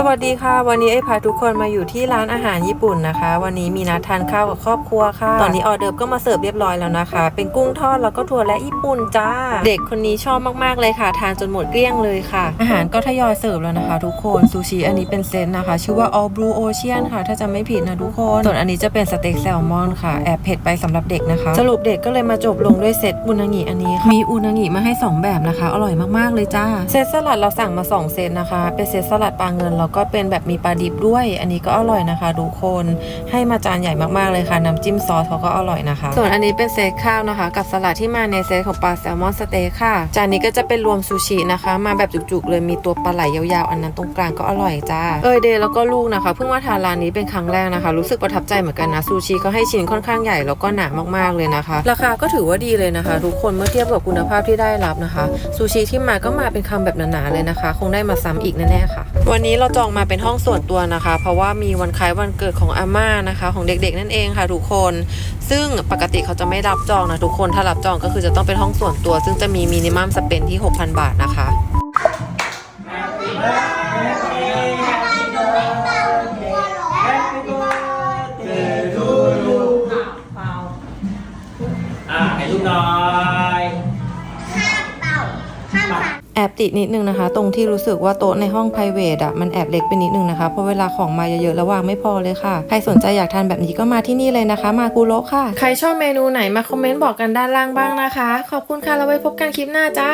สวัสดีค่ะ วันนี้ไอ้พาทุกคนมาอยู่ที่ร้านอาหารญี่ปุ่นนะคะ วันนี้มีนัดทานข้าวกับครอบครัวค่ะ ตอนนี้ออเดิร์ฟก็มาเสิร์ฟเรียบร้อยแล้วนะคะ เป็นกุ้งทอดแล้วก็ถั่วและญี่ปุ่นจ้า เด็กคนนี้ชอบมากๆเลยค่ะ ทานจนหมดเกลี้ยงเลยค่ะ อาหารก็ทยอยเสิร์ฟแล้วนะคะ ทุกคนซูชิอันนี้เป็นเซตนะคะ ชื่อว่า All Blue Ocean ค่ะ ถ้าจะไม่ผิดนะทุกคนส่วนอันนี้จะเป็นสเต็กแซลมอนค่ะแอบเผ็ดไปสำหรับเด็กนะคะ สรุปเด็กก็เลยมาจบลงด้วยเซตอุนางิอันนี้ค่ะมีอุนางิมาให้สองแบบนะคะ อร่อยมากๆเลยจ้าเซตสลัดเราสั่งมาสองเซตนะคะเป็นเซตสลัดปลาเงินแล้วก็เป็นแบบมีปลาดิบด้วย อันนี้ก็อร่อยนะคะทุกคนให้มาจานใหญ่มากๆเลยค่ะน้ำจิ้มซอสเขาก็อร่อยนะคะ ส่วนอันนี้เป็นเซตข้าวนะคะ กับสลัดที่มาในเซตของปลาแซลมอนสเต็กค่ะ จานนี้ก็จะเป็นรวมซูชินะคะ มาแบบจุกๆเลยมีตัวปลาไหลยาวๆ อันนั้นตรงกลางก็อร่อยจ้าเอยเดย์แล้วก็ลูกนะคะเพิ่งมาทานร้านนี้เป็นครั้งแรกนะคะ รู้สึกประทับใจเหมือนกันนะซูชิก็ให้ชิ้นค่อนข้างใหญ่แล้วก็หนามากๆเลยนะคะ ราคาก็ถือว่าดีเลยนะคะ ทุกคนเมื่อเทียบกับคุณภาพที่ได้รับนะคะซูชิที่มาก็มาเป็นคำแบบหนาๆเลยนะคะ คงได้มาซ้ำอีกแน่ๆค่ะ วันนี้เราจองมาเป็นห้องส่วนตัวนะคะ เพราะว่ามีวันคล้ายวันเกิดของอาม่านะคะ ของเด็กๆนั่นเองค่ะทุกคน ซึ่งปกติเขาจะไม่รับจองนะทุกคนถ้ารับจองก็คือจะต้องเป็นห้องส่วนตัว ซึ่งจะมีมินิมัมสเปนที่ 6,000 บาทนะคะอ่าให้ลูกหน่อย แอบติดนิดนึงนะคะ ตรงที่รู้สึกว่าโต๊ะในห้อง p r i v a t อะมันแอบเล็กไปนิดนึงนะคะเพราะเวลาของมาเยอะๆแล้ววางไม่พอเลยค่ะ ใครสนใจอยากทานแบบนี้ก็มาที่นี่เลยนะคะ มากุโรค่ะ ใครชอบเมนูไหนมาคอมเมนต์บอกกันด้านล่างบ้างนะคะ ขอบคุณค่ะแล้วไว้พบกันคลิปหน้าจ้า